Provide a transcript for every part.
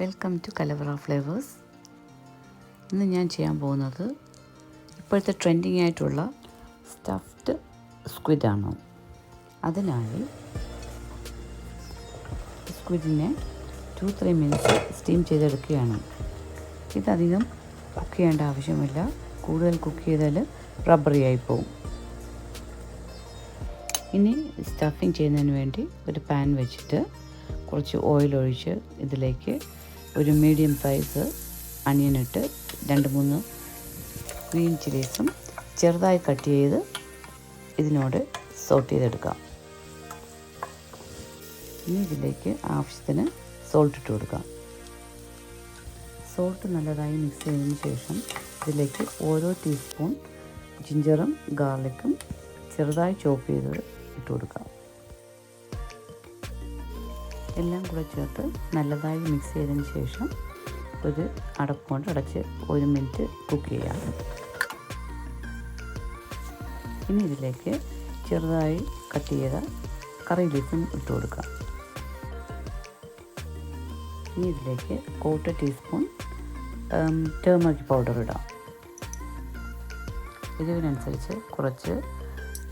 Welcome to കലവറ flavours. ഇന്ന് ഞാൻ ചെയ്യാൻ പോകുന്നത് ഇപ്പോഴത്തെ ട്രെൻഡിങ് ആയിട്ടുള്ള സ്റ്റഫ്ഡ് സ്ക്വിഡാണ് അതിനായി സ്ക്വിഡിനെ ടു ത്രീ മിനിറ്റ്സ് സ്റ്റീം ചെയ്തെടുക്കുകയാണ്. ഇതധികം കുക്ക് ചെയ്യേണ്ട ആവശ്യമില്ല. കൂടുതൽ കുക്ക് ചെയ്താൽ റബ്ബറി ആയി ഇനി സ്റ്റഫിങ് ചെയ്യുന്നതിന് വേണ്ടി ഒരു പാൻ വെച്ചിട്ട് കുറച്ച് ഓയിൽ ഒഴിച്ച് ഇതിലേക്ക് ഒരു മീഡിയം സൈസ് അണിയൻ ഇട്ട് രണ്ട് മൂന്ന് ഗ്രീൻ ചില്ലീസും ചെറുതായി കട്ട് ചെയ്ത് ഇതിനോട് സോട്ട് ചെയ്തെടുക്കാം. ഇനി ഇതിലേക്ക് ആവശ്യത്തിന് സോൾട്ട് ഇട്ട് കൊടുക്കാം. സോൾട്ട് നല്ലതായി മിക്സ് ചെയ്തതിന് ശേഷം ഇതിലേക്ക് ഓരോ ടീസ്പൂൺ ജിഞ്ചറും ഗാർലിക്കും ചെറുതായി ചോപ്പ് ചെയ്തത് ഇട്ട് കൊടുക്കാം. എല്ലാം കൂടെ ചേർത്ത് നല്ലതായി മിക്സ് ചെയ്തതിന് ശേഷം ഒരു അടപ്പ് അടച്ച് ഒരു മിനിറ്റ് കുക്ക് ചെയ്യാം. ഇനി ഇതിലേക്ക് ചെറുതായി കട്ട് ചെയ്ത കറി ലീഫും ഇട്ട് കൊടുക്കാം. ഇനി ഇതിലേക്ക് കോട്ട് ടീസ്പൂൺ ടേമറിക് പൗഡർ ഇടാം. ഇതിനനുസരിച്ച് കുറച്ച്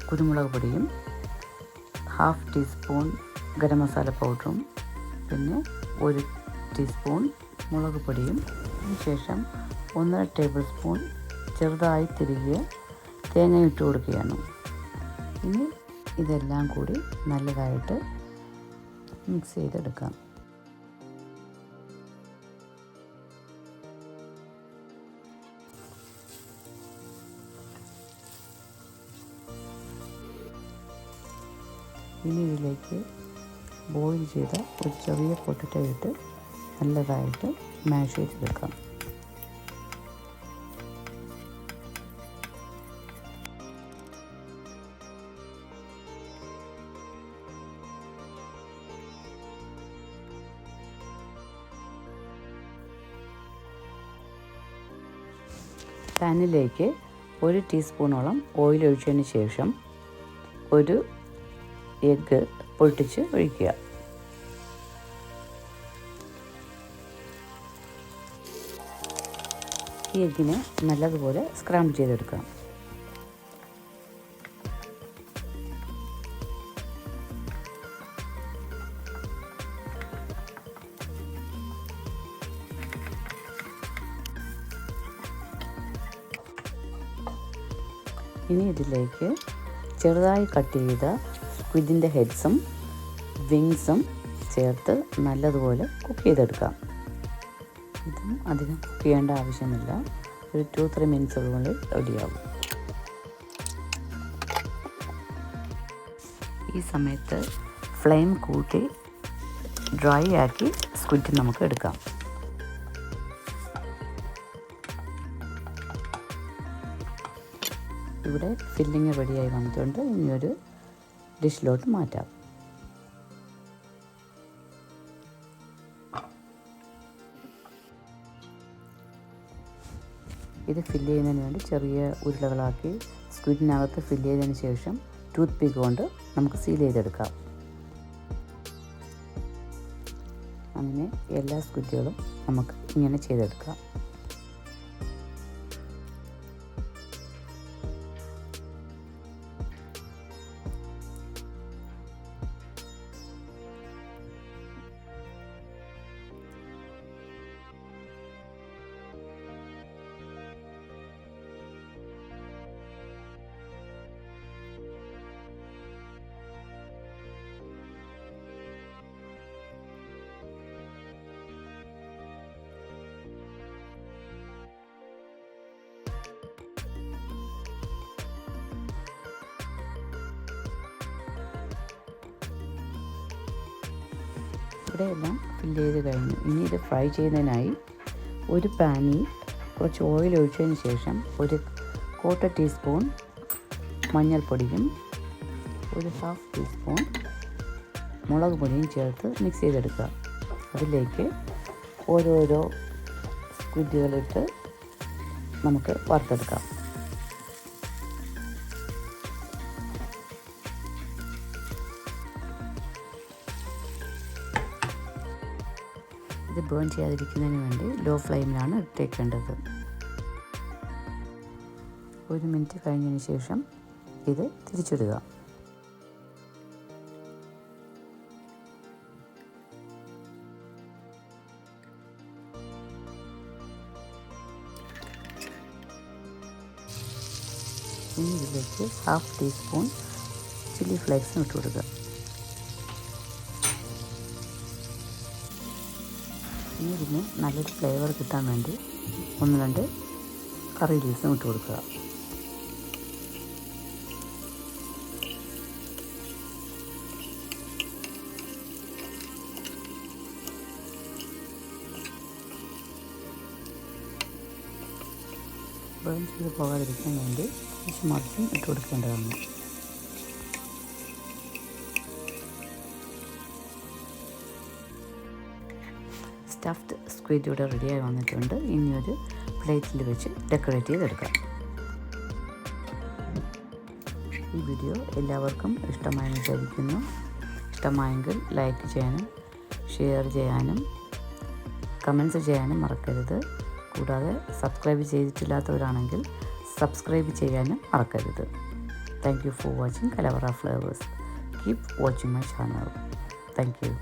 കുരുമുളക് പൊടിയും ഹാഫ് ടീസ്പൂൺ ഗരം മസാല പൗഡറും പിന്നെ ഒരു ടീസ്പൂൺ മുളക് പൊടിയും അതിനുശേഷം ഒന്നര ടേബിൾ സ്പൂൺ ചെറുതായി തിരികെ തേങ്ങ ഇട്ട് കൊടുക്കുകയാണ്. ഇനി ഇതെല്ലാം കൂടി നല്ലതായിട്ട് മിക്സ് ചെയ്തെടുക്കാം. ഇനി ഇതിലേക്ക് ബോയിൽ ചെയ്ത ഒരു ചെറിയ പൊട്ടറ്റോ ഇട്ട് നല്ലതായിട്ട് മാഷ് ചെയ്തെടുക്കാം. പാനിലേക്ക് ഒരു ടീസ്പൂണോളം ഓയിൽ ഒഴിച്ചതിന് ശേഷം ഒരു എഗ്ഗ് പൊട്ടിച്ച് ഒഴിക്കുക. ഈ എഗ്ഗിനെ നല്ലതുപോലെ സ്ക്രാമ്പ് ചെയ്തെടുക്കാം ഇനി ഇതിലേക്ക് ചെറുതായി കട്ട് ചെയ്ത സ്ക്വിഡിന്റെ ഹെഡ്സും വിങ്സും ചേർത്ത് നല്ലതുപോലെ കുക്ക് ചെയ്തെടുക്കാം. ഇതും അധികം കുക്ക് ചെയ്യേണ്ട ആവശ്യമില്ല. ഒരു ടു ത്രീ മിനിറ്റ്സുള്ളിൽ റെഡിയാകും ഈ സമയത്ത് ഫ്ലെയിം കൂട്ടി ഡ്രൈ ആക്കി സ്ക്വിഡ് നമുക്ക് എടുക്കാം. ഇവിടെ ഫില്ലിങ് റെഡിയായി വന്നിട്ടുണ്ട്. ഇനിയൊരു ഡിഷിലോട്ട് മാറ്റാം. ഇത് ഫില്ല് ചെയ്യുന്നതിന് വേണ്ടി ചെറിയ ഉരുളകളാക്കി സ്ക്വിഡിനകത്ത് ഫില്ല് ചെയ്തതിന് ശേഷം ടൂത്ത് പിക്ക് കൊണ്ട് നമുക്ക് സീൽ ചെയ്തെടുക്കാം. അങ്ങനെ എല്ലാ സ്ക്വിഡുകളും നമുക്ക് ഇങ്ങനെ ചെയ്തെടുക്കാം. ഇവിടെ എല്ലാം ഫില്ല് ചെയ്ത് കഴിഞ്ഞു. ഇനി ഇത് ഫ്രൈ ചെയ്യുന്നതിനായി ഒരു പാനിൽ കുറച്ച് ഓയിൽ ഒഴിച്ചതിന് ശേഷം ഒരു ക്വാർട്ടർ ടീസ്പൂൺ മഞ്ഞൾപ്പൊടിയും ഒരു ഹാഫ് ടീസ്പൂൺ മുളക് പൊടിയും ചേർത്ത് മിക്സ് ചെയ്തെടുക്കുക. അതിലേക്ക് ഓരോരോ സ്ക്വിഡുകളിട്ട് നമുക്ക് വറുത്തെടുക്കാം. ഇത് ബേൺ ചെയ്യാതിരിക്കുന്നതിന് വേണ്ടി ലോ ഫ്ലെയിമിലാണ് ഇട്ടേക്കേണ്ടത്. ഒരു മിനിറ്റ് കഴിഞ്ഞതിന് ശേഷം ഇത് തിരിച്ചിടുക. ഇതിലേക്ക് ഹാഫ് ടീസ്പൂൺ ചില്ലി ഫ്ലേക്സും ഇട്ട് കൊടുക്കുക. ഇനി ഇതിന് നല്ലൊരു ഫ്ലേവർ കിട്ടാൻ വേണ്ടി ഒന്ന് രണ്ട് കറി ലീസും ഇട്ട് കൊടുക്കുക. ബേൺ ചെയ്ത് പോകാതിരിക്കാൻ വേണ്ടി കുറച്ച് മറിച്ചും ഇട്ട് കൊടുക്കേണ്ടതാണ്. സ്റ്റഫ്ഡ് സ്ക്വീഡ് ഇവിടെ റെഡിയായി വന്നിട്ടുണ്ട്. ഇനി ഒരു പ്ലേറ്റിൽ വെച്ച് ഡെക്കറേറ്റ് ചെയ്തെടുക്കാം. ഈ വീഡിയോ എല്ലാവർക്കും ഇഷ്ടമായി വിചാരിക്കുന്നു. ഇഷ്ടമായെങ്കിൽ ലൈക്ക് ചെയ്യാനും ഷെയർ ചെയ്യാനും കമൻസ് ചെയ്യാനും മറക്കരുത്. കൂടാതെ സബ്സ്ക്രൈബ് ചെയ്തിട്ടില്ലാത്തവരാണെങ്കിൽ സബ്സ്ക്രൈബ് ചെയ്യാനും മറക്കരുത്. Thank you for watching Kalavara flavours keep watching my channel thank you